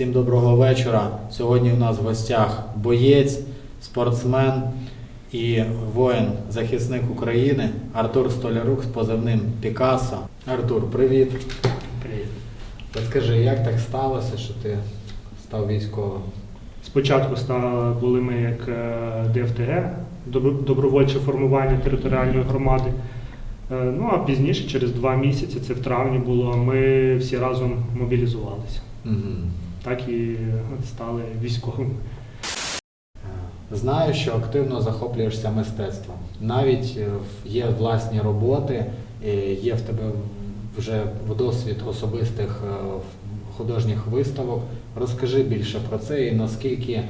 Всім доброго вечора. Сьогодні у нас в гостях боєць, спортсмен і воїн, захисник України Артур Столярук з позивним Пікассо. Артур, привіт. Привіт. Розкажи, як так сталося, що ти став військовим? Спочатку були ми як е, ДФТГ, добровольче формування територіальної громади. Е, Ну а пізніше, через два місяці, це в травні було, ми всі разом мобілізувалися. Угу. Так і стали військовими. Знаю, що активно захоплюєшся мистецтвом. Навіть е, є власні роботи, е, є в тебе вже досвід особистих е, художніх виставок. Розкажи більше про це і наскільки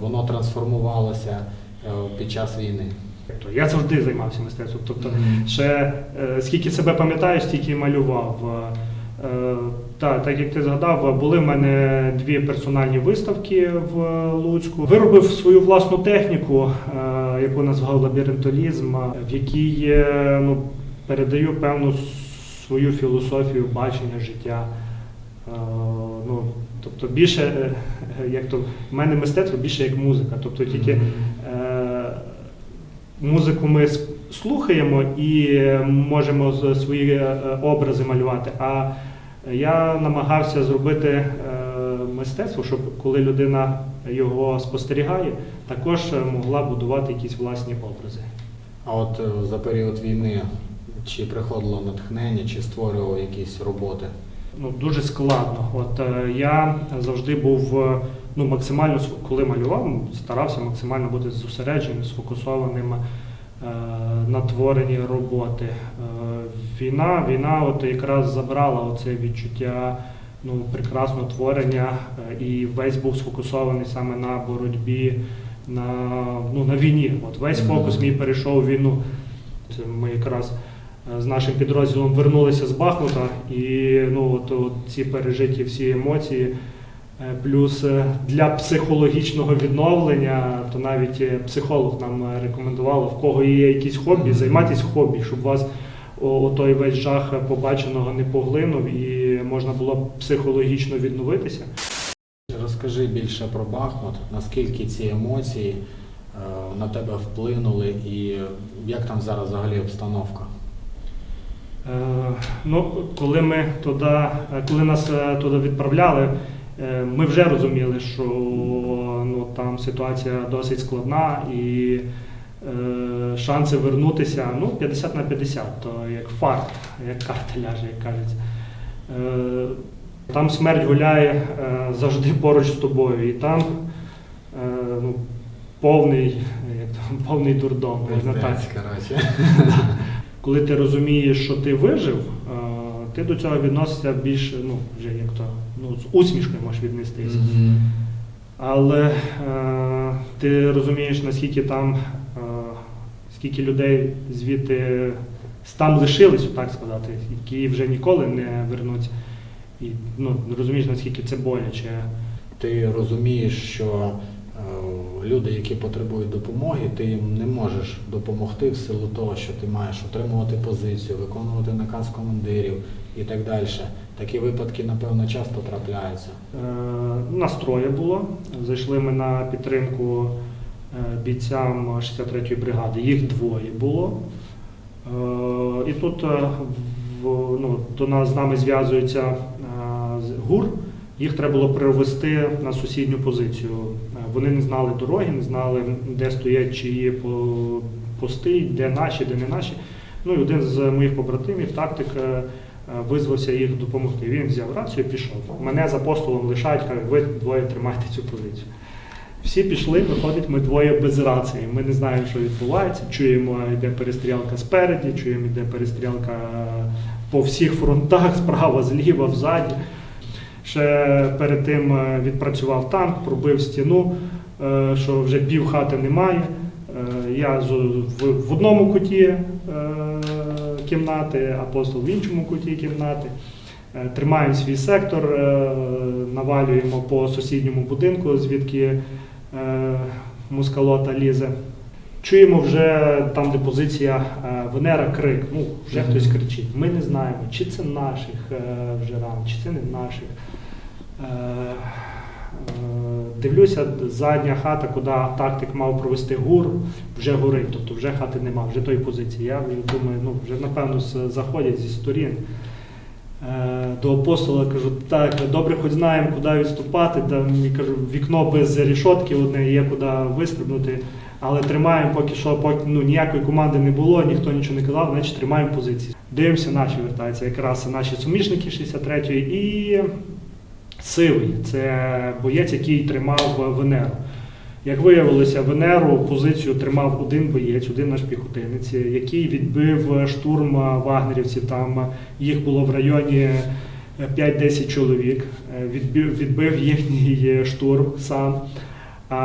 воно трансформувалося під час війни. Тобто Я завжди займався мистецтвом. Тобто, ще скільки себе пам'ятаю, стільки малював. Е, Так, так як ти згадав, були в мене дві персональні виставки в Луцьку. Виробив свою власну техніку, е, яку назвав лабіринтолізм, в якій е, ну, передаю певну свою філософію бачення життя. Е, Ну, тобто більше, е, як то, в мене мистецтво більше як музика. Тобто тільки Мгм. Е, Музику ми слухаємо і е, можемо свої е, образи малювати. А я намагався зробити е, мистецтво, щоб коли людина його спостерігає, також е, могла будувати якісь власні образи. А от е, за період війни чи приходило натхнення, чи створював якісь роботи? Ну, дуже складно. От я завжди був ну, максимально, коли малював, старався максимально бути зосередженим, сфокусованим на творенні роботи. Війна, війна от якраз забрала оце відчуття ну, прекрасного творення, е, і весь був сфокусований саме на боротьбі, на, ну, на війні. От весь фокус мій перейшов в війну. Ми якраз е, з нашим підрозділом вернулися з Бахмута, і ну, от, от ці пережиті всі емоції. Е, Плюс для психологічного відновлення, то навіть психолог нам рекомендував, в кого є якісь хобі, займатися хобі, щоб вас о- той весь жах побаченого не поглинув і можна було психологічно відновитися. Розкажи більше про Бахмут, наскільки ці емоції е, на тебе вплинули і як там зараз взагалі обстановка? Е, Ну, коли ми туди, коли нас е, туди відправляли, ми вже розуміли, що ну, там ситуація досить складна і шанси вернутися ну, 50 на 50, то як фарт, як карта ляже, як кажеться. Е, Там смерть гуляє е, завжди поруч з тобою, і там е, ну, повний, як то, повний дурдом, коли ти розумієш, що ти вижив, е, ти до цього відносишся більш, ну, вже як то, ну, з усмішкою можеш віднестися. Мгм. Але е, ти розумієш, наскільки там, е, скільки людей звідти там лишились, так сказати, які вже ніколи не вернуться. І ну, розумієш, наскільки це боляче. Ти розумієш, що е, люди, які потребують допомоги, ти їм не можеш допомогти в силу того, що ти маєш отримувати позицію, виконувати наказ командирів і так далі. Такі випадки, напевно, часто трапляються. Е, Настроє було. Зайшли ми на підтримку е, бійцям 63-ї бригади. Їх двоє було. Е, І тут е, ну, до нас з нами зв'язується е, ГУР. Їх треба було перевести на сусідню позицію. Е, Вони не знали дороги, не знали, де стоять чиї по- пости, де наші, де не наші. Ну і один з моїх побратимів, тактик, е, е, визвався їх допомогти. Він взяв рацію і пішов. Мене з апостолом лишають, кажуть, ви двоє тримайте цю позицію. Всі пішли, виходить, ми двоє без рації. Ми не знаємо, що відбувається. Чуємо, йде перестрілка спереді, чуємо, йде перестрілка по всіх фронтах, справа, зліва, взаді. Ще перед тим е, відпрацював танк, пробив стіну, е, що вже пів хати немає. Е, Я в, одному куті кімнати, апостол в іншому куті кімнати. Тримаємо свій сектор, навалюємо по сусідньому будинку, звідки мускалота лізе. Чуємо вже там, де позиція е, Венера, крик. Ну, вже хтось кричить. Ми не знаємо, чи це наших е, вже ран, чи це не наших. Е, Дивлюся, задня хата, куди тактик мав провести гур, вже горить, тобто вже хати нема, вже тої позиції. Я думаю, ну вже напевно заходять зі сторін. Е, До апостола кажу, так, добре, хоч знаємо, куди відступати. Там і кажу, вікно без рішотки одне є, куди вистрибнути. Але тримаємо поки що, поки ну, ніякої команди не було, ніхто нічого не казав, значить тримаємо позиції. Дивимося, наші вертаються якраз наші суміжники 63-ї і Сивий це боєць, який тримав Венеру. Як виявилося, Венеру позицію тримав один боєць, один наш піхотинець, який відбив штурм вагнерівців. Там їх було в районі 5-10 чоловік. Е, Відбив, відбив їхній штурм сам. А,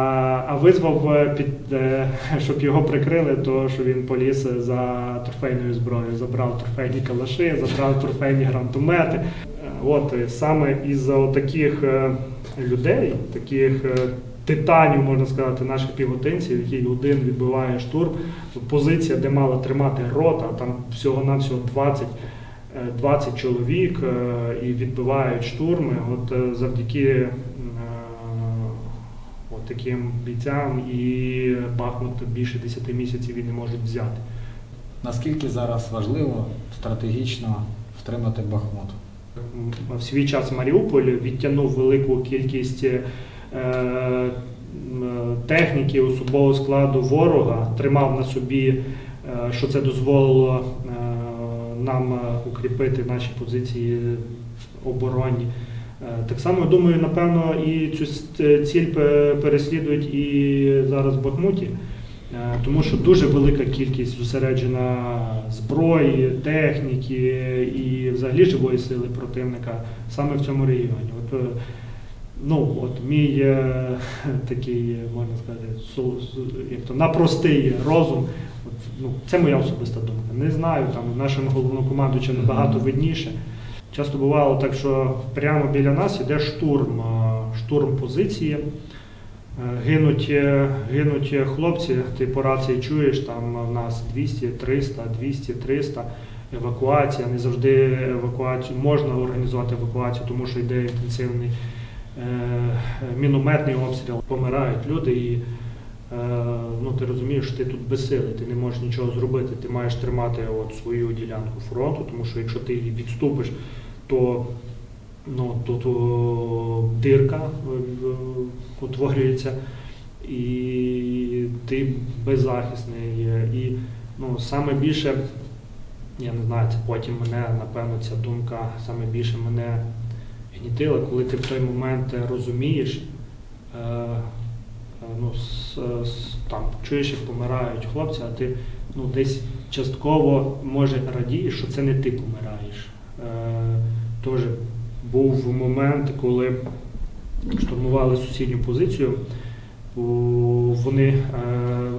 а визвав, е, під, е, щоб його прикрили, то що він поліз за трофейною зброєю, забрав трофейні калаши, забрав трофейні гранатомети. Е, От е, саме із-за таких людей, таких е, титанів, можна сказати, наших півотинців, які один відбиває штурм, позиція, де мала тримати рота, там всього-навсього 20, е, 20 чоловік е, і відбивають штурми. От е, завдяки е, от таким бійцям і Бахмут більше 10 місяців і не можуть взяти. Наскільки зараз важливо стратегічно втримати Бахмут? в свій час Маріуполь відтягнув велику кількість е, техніки, особового складу ворога, тримав на собі, е, що це дозволило е, нам е, укріпити наші позиції оборонні. Е, Так само, думаю, напевно, і цю ціль переслідують і зараз в Бахмуті. Е, Тому що дуже велика кількість зосереджена зброї, техніки і взагалі живої сили противника саме в цьому регіоні. От, е, ну, от мій е, такий, можна сказати, су- су- як то, напростий розум. От, ну, це моя особиста думка. Не знаю, там нашим головнокомандуючим набагато видніше. Часто бувало так, що прямо біля нас іде штурм, е, штурм позиції. Е, Гинуть, е, гинуть хлопці, ти по рації чуєш, там в нас 200, 300, 200, 300, евакуація. Не завжди евакуацію можна організувати евакуацію, тому що йде інтенсивний е, мінометний обстріл. Помирають люди і е, ну, ти розумієш, що ти тут безсилий, ти не можеш нічого зробити. Ти маєш тримати от свою ділянку фронту, тому що якщо ти відступиш, то ну, тут о, дирка е, е, утворюється, і ти беззахисний. е, І ну, саме більше, я не знаю, це потім мене, напевно, ця думка саме більше мене гнітила, коли ти в той момент розумієш, е, е, ну, там, чуєш, як помирають хлопці, а ти ну, десь частково може радієш, що це не ти помираєш. Е, Теж був момент, коли штурмували сусідню позицію. Вони е,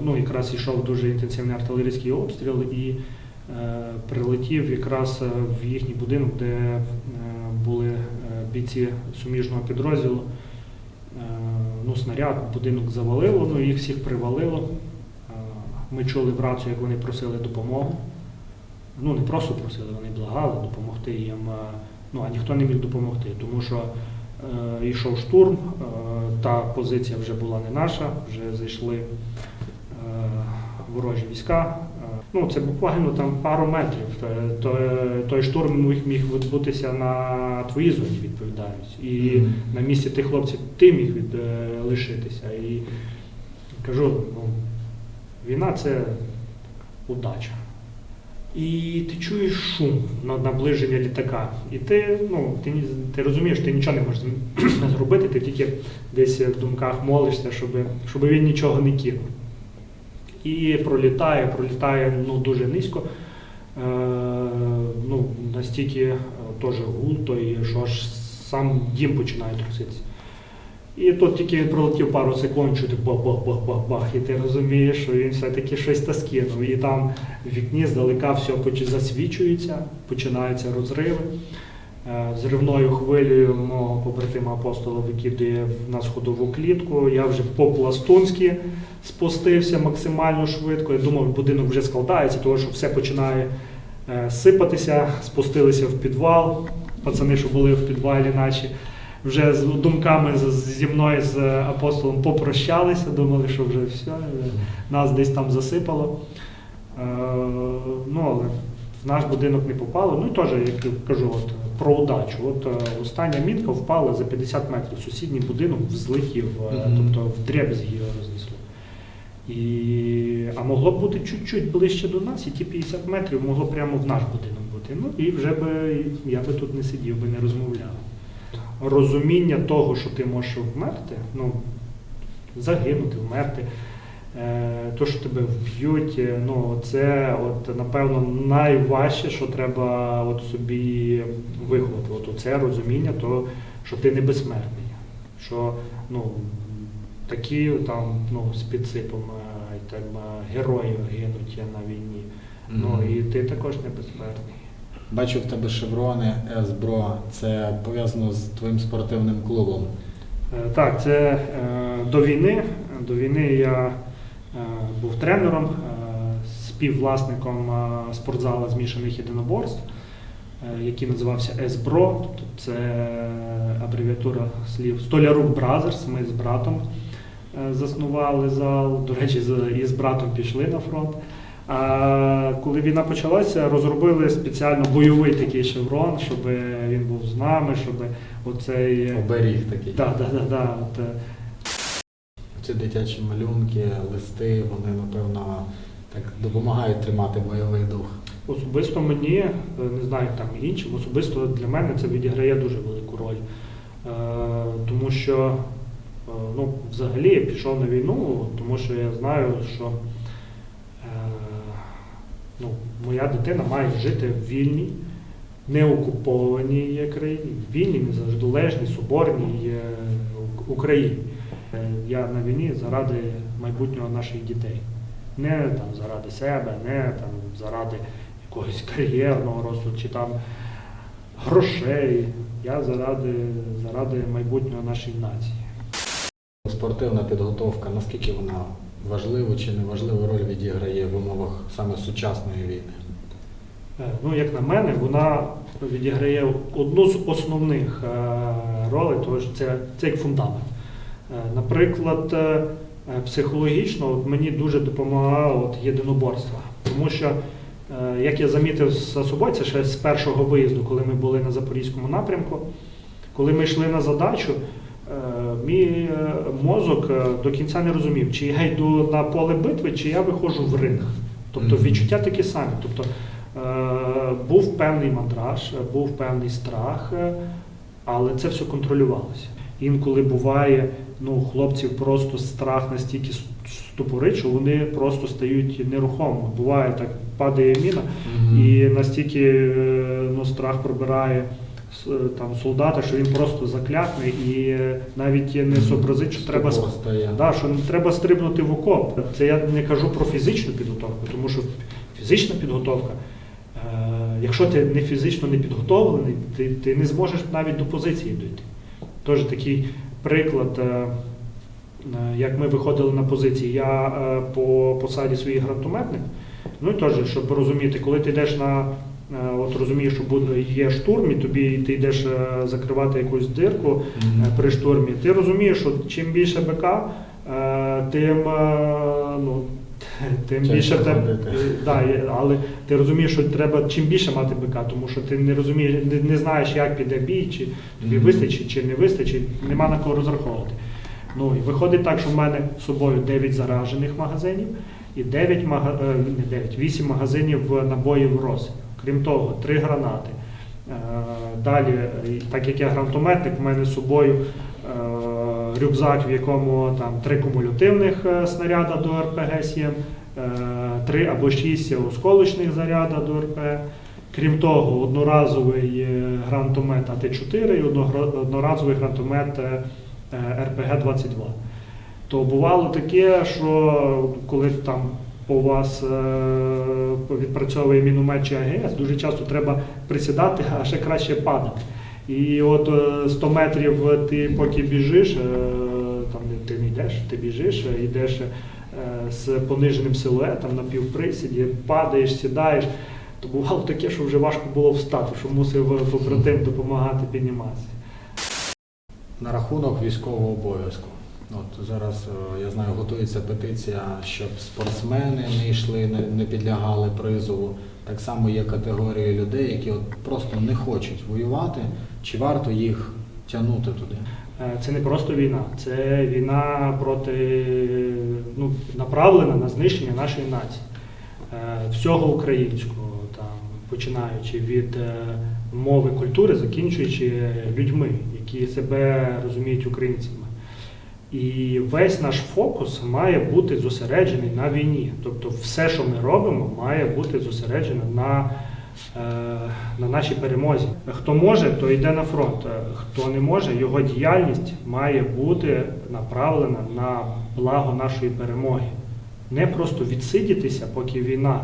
ну, якраз йшов дуже інтенсивний артилерійський обстріл і е, прилетів якраз е, в їхній будинок, де е, були е, бійці суміжного підрозділу. Е, Ну, снаряд, будинок завалило, ну, їх всіх привалило. Е, Ми чули в рацію, як вони просили допомогу. Ну, не просто просили, вони благали допомогти їм. е, Ну, а ніхто не міг допомогти, тому що е, йшов штурм, е, та позиція вже була не наша, вже зайшли е, ворожі війська. Ну, це буквально там пару метрів. То, той штурм міг, міг відбутися на твоїй зоні відповідальності. І Мгм. на місці тих хлопців ти міг від, е, лишитися. І кажу, ну, війна це удача. І ти чуєш шум на наближення літака. І ти, ну, ти, ти розумієш, ти нічого не можеш зробити, ти тільки десь в думках молишся, щоб, щоб він нічого не кинув. І пролітає, пролітає ну, дуже низько. Е, ну, настільки е, теж гул, той, що аж сам дім починає труситися. І тут тільки він пролетів пару секунд, чути бах-бах-бах-бах-бах, і ти розумієш, що він все-таки щось та скинув. І там в вікні здалека все засвічується, починаються розриви. Е, Зривною хвилею мого побратима апостола викидує в нас ходову клітку. Я вже по-пластунськи спустився максимально швидко. Я думав, будинок вже складається, тому що все починає е, сипатися. Спустилися в підвал. Пацани, що були в підвалі, наші вже з думками зі мною з апостолом попрощалися, думали, що вже все, нас десь там засипало. Е, ну, але в наш будинок не попало. Ну і теж, як кажу, от, про удачу. От е, остання мітка впала за 50 метрів. Сусідній будинок взлетів, е, Мгм. тобто в дребезгі його рознесло. І, а могло б бути чуть-чуть ближче до нас, і ті 50 метрів могло прямо в наш будинок бути. Ну і вже би я би тут не сидів, би не розмовляв. Розуміння того, що ти можеш вмерти, ну, загинути, вмерти, то, що тебе вб'ють, е, ну, це от, напевно найважче, що треба от собі виховати. От це розуміння, то, що ти не безсмертний. Що ну, такі там ну, з підсипом е, там, е, герої гинуть на війні. Ну і ти також не безсмертний. Бачу в тебе шеврони С-Бро. Це пов'язано з твоїм спортивним клубом. Е, Так, це е, до війни. До війни я е, був тренером, е, співвласником е, спортзала змішаних єдиноборств, е, який називався ЕСБРО, тобто це абревіатура слів Столярук Бразерс. Ми з братом е, заснували зал. До речі, і з братом пішли на фронт. Коли війна почалася, розробили спеціально бойовий такий шеврон, щоб він був з нами, щоб оцей. Оберіг такий. Так, так, так, так. От, е, Ці дитячі малюнки, листи, вони, напевно, так допомагають тримати бойовий дух. Особисто мені, е, не знаю там іншим, особисто для мене це відіграє дуже велику роль. Е, Тому що е, ну, взагалі я пішов на війну, тому що я знаю, що ну, моя дитина має жити в вільній, неокупованій країні, в вільній, незалежній, соборній Україні. Е, Я на війні заради майбутнього наших дітей. Не там заради себе, не там заради якогось кар'єрного росту чи там грошей. Я заради, заради майбутнього нашої нації. Спортивна підготовка, наскільки вона важливу чи неважливу роль відіграє в умовах саме сучасної війни? Е, Ну, як на мене, вона відіграє одну з основних е, ролей, тому що це, це як фундамент. Е, Наприклад, е, е, психологічно от мені дуже допомагало от єдиноборство. Тому що, як я замітив за собою, це ще з першого виїзду, коли ми були на Запорізькому напрямку, коли ми йшли на задачу, мій мозок до кінця не розумів, чи я йду на поле битви, чи я виходжу в ринг. Тобто відчуття такі самі. Тобто, був певний мандраж, був певний страх, але це все контролювалося. Інколи буває, ну, хлопців просто страх настільки ступорить, що вони просто стають нерухомими. Буває так, падає міна, і настільки е, ну, страх пробирає там, солдата, що він просто заклякне і е, навіть не зобразить, що треба. Да, що не треба стрибнути в окоп. Це я не кажу про фізичну підготовку, тому що фізична підготовка, е, якщо ти не фізично не підготовлений, ти, ти не зможеш навіть до позиції дійти. Тож такий приклад, е, е, як ми виходили на позиції, я е, по посаді своїй гранатометник, ну і теж, щоб розуміти, коли ти йдеш на. От розумієш, що є штурм, і тобі ти йдеш закривати якусь дирку, mm -hmm. при штурмі. Ти розумієш, що чим більше БК, тим, ну, тим більше тебе. е, Да, але ти розумієш, що треба чим більше мати БК, тому що ти не розумієш, не, не знаєш, як піде бій, чи тобі Мгм. вистачить, чи не вистачить, нема на кого розраховувати. Ну і виходить так, що в мене з собою 9 заражених магазинів і 9 мага... е, не 9, 8 магазинів набоїв роз. Крім того, 3 гранати. Е, Далі, так як я гранатометник, в мене з собою рюкзак, в якому там три кумулятивних е, снаряда до РПГ-7, е, три або шість осколочних заряда до РП. Крім того, одноразовий е, гранатомет АТ-4 і одноразовий гранатомет е, е, РПГ-22. То бувало таке, що коли там по вас відпрацьовує міномет чи АГС, дуже часто треба присідати, а ще краще падати. І от е, 100 метрів ти поки біжиш, е, там ти не йдеш, ти біжиш, е, йдеш е, з пониженим силуетом на півприсіді, падаєш, сідаєш. То бувало таке, що вже важко було встати, що мусив побратим допомагати підніматися. На рахунок військового обов'язку. От зараз е, я знаю, готується петиція, щоб спортсмени не йшли, не підлягали призову. Так само є категорії людей, які от просто не хочуть воювати. Чи варто їх тягнути туди? Е, Це не просто війна, це війна проти ну, направлена на знищення нашої нації, Е, всього українського, там, починаючи від е, мови культури, закінчуючи людьми, які себе розуміють українцями. І весь наш фокус має бути зосереджений на війні. Тобто все, що ми робимо, має бути зосереджено на, на нашій перемозі. Хто може, то йде на фронт. Е, Хто не може, його діяльність має бути направлена на благо нашої перемоги. Не просто відсидітися, поки війна,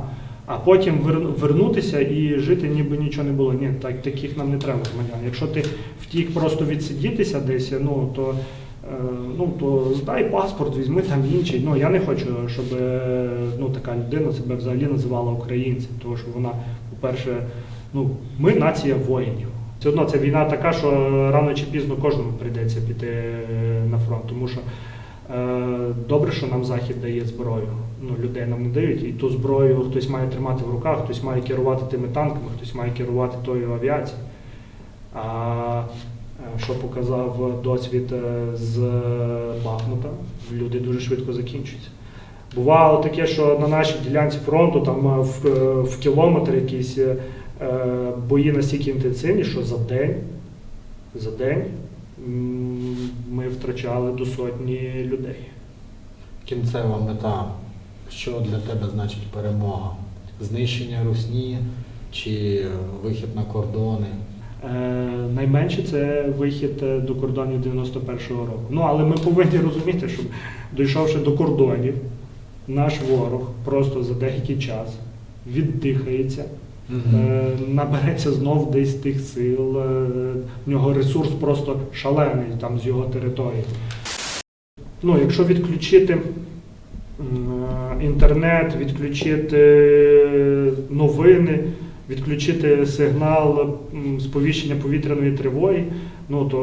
а потім вернутися і жити, ніби нічого не було. Ні, так, таких нам не треба громадян. Якщо ти втік просто відсидітися десь, ну то. Е, Ну, то здай паспорт, візьми там інший. Ну, я не хочу, щоб е, ну, така людина себе взагалі називала українцем, тому що вона, по-перше, ну, ми нація воїнів. Все одно це війна така, що рано чи пізно кожному прийдеться піти е, на фронт, тому що добре, що нам Захід дає зброю. Ну, людей нам не дають, і ту зброю хтось має тримати в руках, хтось має керувати тими танками, хтось має керувати тою авіацією. А що показав досвід е, з Бахмута, люди дуже швидко закінчуються. Бувало таке, що на нашій ділянці фронту там е, в, е, в кілометр якісь е, бої настільки інтенсивні, що за день, за день ми втрачали до сотні людей. Кінцева мета, що для тебе значить перемога? Знищення русні чи вихід на кордони? Е, найменше це вихід е, до кордонів 91-го року. Ну але ми повинні розуміти, що дійшовши до кордонів, наш ворог просто за деякий час віддихається, е, набереться знов десь тих сил. В нього ресурс просто шалений там з його території. Ну, якщо відключити інтернет, відключити новини, відключити сигнал сповіщення повітряної тривоги, ну то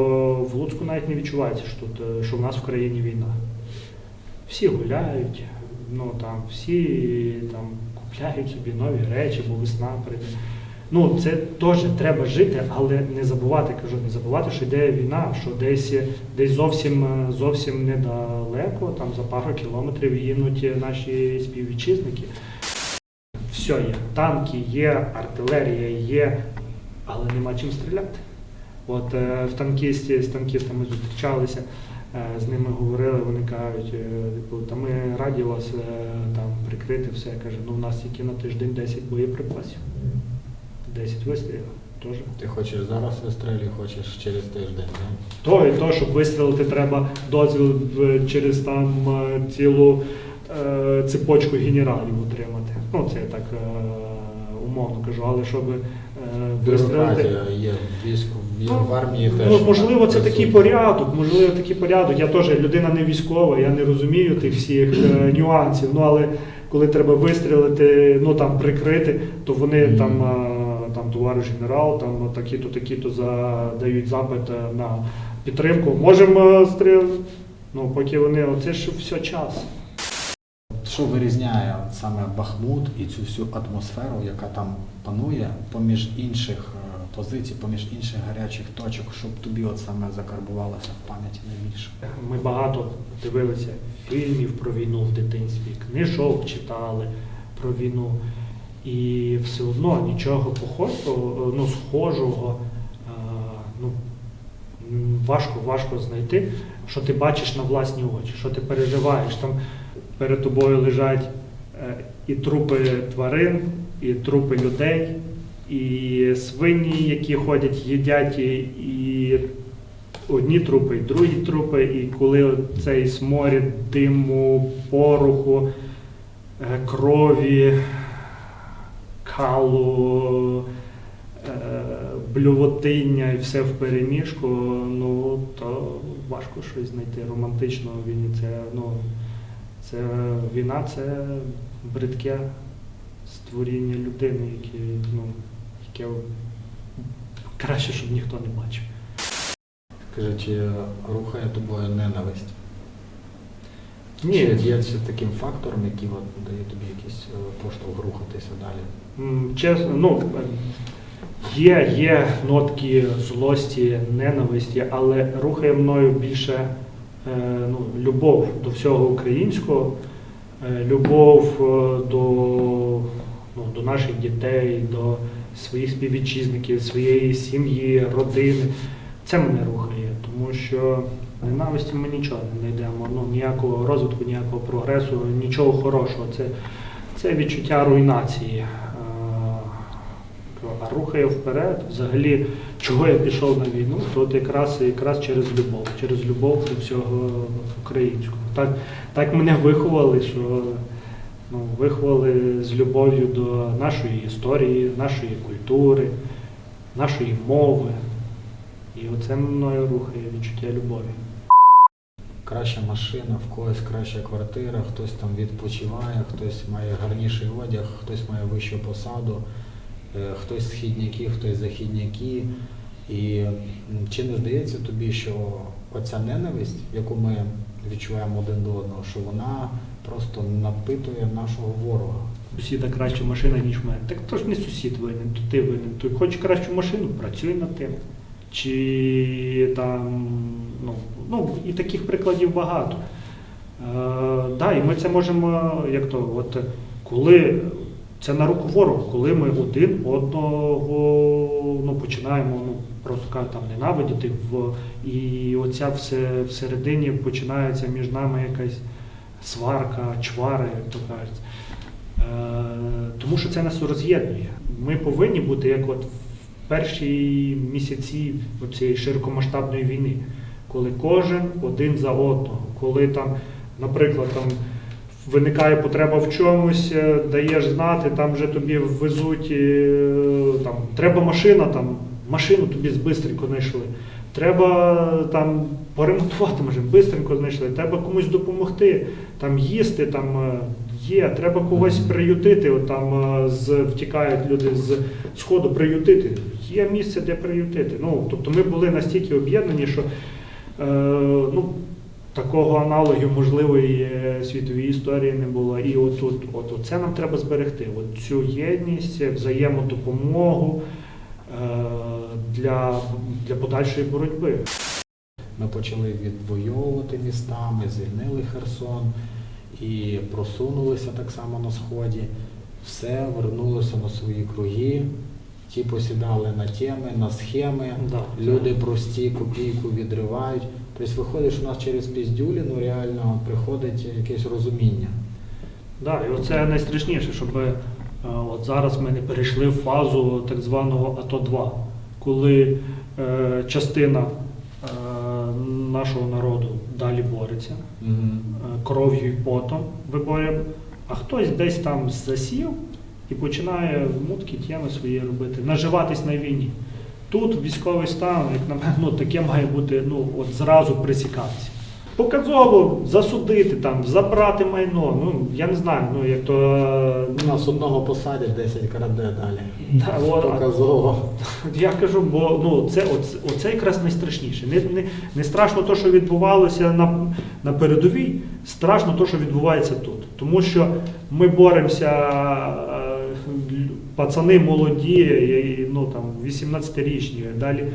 в Луцьку навіть не відчувається, що тут е, що в нас в країні війна. Всі гуляють, ну там всі там купляють собі нові речі, бо весна прийде. Ну, це теж треба жити, але не забувати, кажу, не забувати, що йде війна, що десь, десь зовсім, е, зовсім недалеко, там за пару кілометрів гинуть наші співвітчизники. Все є. Танки є, артилерія є, але нема чим стріляти. От е, в танкісті з танкістами зустрічалися, е, з ними говорили, вони кажуть, е, типу, та ми раді вас там прикрити все. Каже, ну в нас тільки на тиждень 10 боєприпасів. 10 вистрілів теж. Ти хочеш зараз вистрілі, хочеш через тиждень, да? То і то, щоб вистрілити, треба дозвіл через там цілу цепочку генералів отримати. Ну, це я так е, умовно кажу, але щоб е, вистрілити. Є в війську, є Ну, в армії теж. Ну, можливо, це такий порядок, можливо, такий порядок. Я теж людина не військова, я не розумію тих всіх е, нюансів. Ну але коли треба вистрілити, ну там прикрити, то вони Мгм. там, е, там товариш генерал, там такі-то, такі-то задають запит е, на підтримку. Можемо стрілити. Ну, поки вони, оце ж все час. Що вирізняє саме Бахмут і цю всю атмосферу, яка там панує, поміж інших е, позицій, поміж інших гарячих точок, щоб тобі от саме закарбувалося в пам'яті найбільше? Ми багато дивилися фільмів про війну в дитинстві, книжок читали про війну. І все одно нічого похожого, ну, схожого е, ну, важко, важко знайти, що ти бачиш на власні очі, що ти переживаєш. Там перед тобою лежать е, і трупи тварин, і трупи людей, і свині, які ходять, їдять, і, одні трупи, і другі трупи, і коли цей сморід диму, пороху, е, крові, калу, е, блювотиння і все в переміжку, ну то важко щось знайти романтичного в війні. Це, ну, це війна це бридке створіння людини, яке, ну, яке краще, щоб ніхто не бачив. Скажи, чи рухає тобою ненависть? Ні, Чи є це таким фактором, який от дає тобі якийсь е, поштовх рухатися далі? Чесно, ну є, є нотки злості, ненависті, але рухає мною більше ну, любов до всього українського, е, любов е, до, ну, до наших дітей, до своїх співвітчизників, своєї сім'ї, родини. Це мене рухає, тому що ненависті ми нічого не знайдемо. Ну, ніякого розвитку, ніякого прогресу, нічого хорошого. Це, це відчуття руйнації. Рухає вперед, взагалі, чого я пішов на війну, то от якраз, якраз через любов, через любов до всього українського. Так, так мене виховали, що ну, виховали з любов'ю до нашої історії, нашої культури, нашої мови. І оце мною рухає відчуття любові. Краща машина, в когось краща квартира, хтось там відпочиває, хтось має гарніший одяг, хтось має вищу посаду, хтось східняки, хтось західняки. І чи не здається тобі, що оця ненависть, яку ми відчуваємо один до одного, що вона просто напитує нашого ворога? Сусіда краща машина, ніж в мене. Так то ж не сусід винен, то ти винен. Ти хочеш кращу машину, працюй над тим. Чи там, ну, ну і таких прикладів багато. Е, да, і ми це можемо, як то, от коли це на руку ворогу, коли ми один одного ну, починаємо ну, просто кажуть, там ненавидіти, в, і оця все всередині починається між нами якась сварка, чвари, як то кажуть. Е, Тому що це нас роз'єднує. Ми повинні бути як от в перші місяці цієї широкомасштабної війни, коли кожен один за одного, коли там, наприклад, там виникає потреба в чомусь, е, даєш знати, там вже тобі везуть, е, там, треба машина, там, машину тобі збистренько знайшли. Треба там поремонтувати, може, бистренько знайшли, треба комусь допомогти, там їсти, там е, є, треба когось приютити, от там з, втікають люди з сходу приютити. Є місце, де приютити. Ну, тобто ми були настільки об'єднані, що е, ну, такого аналогів можливої е, світовій історії не було. І от, от, от, от це нам треба зберегти. От цю єдність, взаємодопомогу е, для, для подальшої боротьби. Ми почали відвоювати міста, ми звільнили Херсон і просунулися так само на сході. Все вернулося на свої круги. Ті посідали на теми, на схеми. Да, Люди прості копійку відривають. Тобто виходить, що у нас через піздюліну реально приходить якесь розуміння. Да, і оце найстрашніше, щоб е, от зараз ми не перейшли в фазу так званого АТО-2, коли е, частина е, нашого народу далі бореться е, кров'ю і потом виборює, а хтось десь там засів і починає мутки теми свої робити, наживатись на війні. Тут військовий стан, як на мене, ну, таке має бути ну, от зразу присікатися. Показово засудити, там, забрати майно. Ну, я не знаю, ну як то. е, У нас одного посадять 10 краде далі. Да, о, а- Показово. я кажу, бо ну, це, оце, оце якраз найстрашніше. Не, не, не страшно те, що відбувалося на, на передовій, страшно те, що відбувається тут. Тому що ми боремося, пацани молоді, ну, там, 18-річні, далі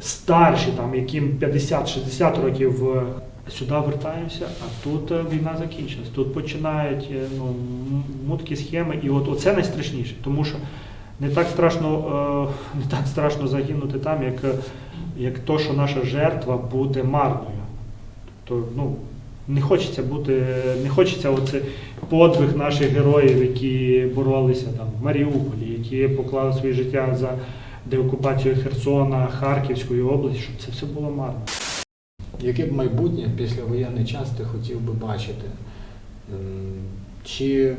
старші, там, яким 50-60 років. е, Сюди вертаємося, а тут е, війна закінчилась. Тут починають е, ну, муткі схеми, і от оце найстрашніше, тому що не так страшно, не так страшно загинути там, як, як то, що наша жертва буде марною. То, ну, не хочеться бути, не хочеться оце подвиг наших героїв, які боролися там в Маріуполі, які поклали своє життя за деокупацію Херсона, Харківської області, щоб це все було марно. Яке б майбутнє після воєнний час ти хотів би бачити? Чи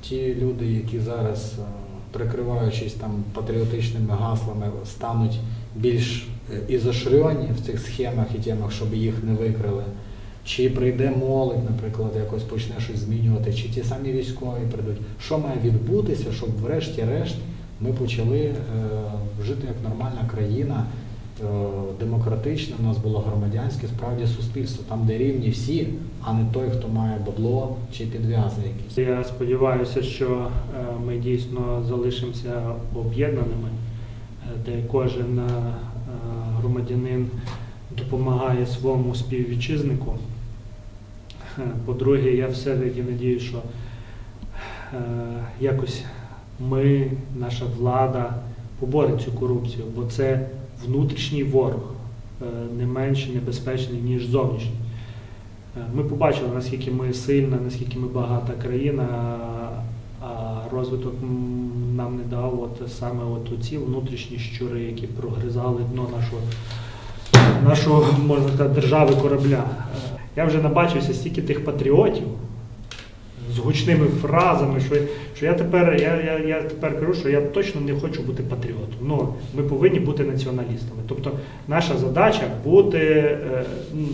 ті люди, які зараз, е, прикриваючись там патріотичними гаслами, стануть більш е, ізошрьоні в цих схемах і темах, щоб їх не викрили? Чи прийде молодь, наприклад, якось почне щось змінювати, чи ті самі військові прийдуть? Що має відбутися, щоб врешті-решт ми почали е, жити як нормальна країна е, демократичне, у нас було громадянське справді суспільство, там, де рівні всі, а не той, хто має бабло чи підв'язи якісь. Я сподіваюся, що е, ми дійсно залишимося об'єднаними, е, де кожен е, громадянин допомагає своєму співвітчизнику. Е, По-друге, я все-таки надію, що е, якось ми, наша влада поборить цю корупцію, бо це внутрішній ворог, е, не менш небезпечний, ніж зовнішній. Ми побачили, наскільки ми сильна, наскільки ми багата країна, а розвиток нам не дав от саме от ці внутрішні щури, які прогризали дно нашого, нашого можна сказати, держави корабля. Я вже набачився стільки тих патріотів з гучними фразами, що, що я тепер я, я, я тепер кажу, що я точно не хочу бути патріотом. Ну, ми повинні бути націоналістами. Тобто наша задача бути е,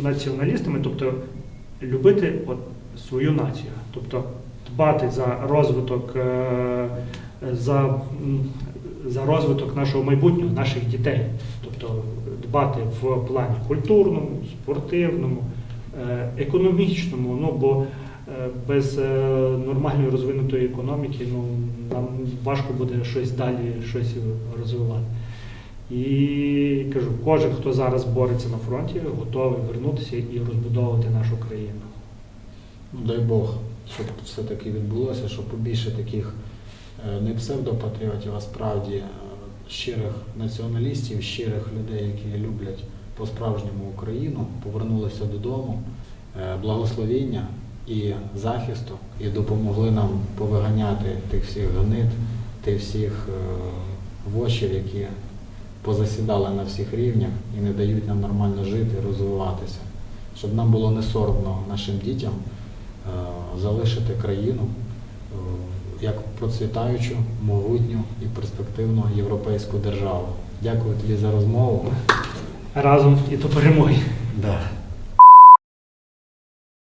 націоналістами, тобто любити от, свою націю, тобто дбати за розвиток, е, за, за розвиток нашого майбутнього, наших дітей, тобто дбати в плані культурному, спортивному, економічному, ну бо е, без е, нормальної розвинутої економіки ну, нам важко буде щось далі щось розвивати. І кажу, кожен, хто зараз бореться на фронті, готовий вернутися і розбудовувати нашу країну. Ну, дай Бог, щоб все-таки відбулося, щоб побільше таких е, не псевдопатріотів, а справді е, щирих націоналістів, щирих людей, які люблять по-справжньому Україну, повернулися додому, е, благословіння і захисту, і допомогли нам повиганяти тих всіх гнид, тих всіх е, вошів, які позасідали на всіх рівнях і не дають нам нормально жити, розвиватися. Щоб нам було не соромно нашим дітям е, залишити країну як процвітаючу, могутню і перспективну європейську державу. Дякую тобі за розмову. Разом і до перемоги. Да.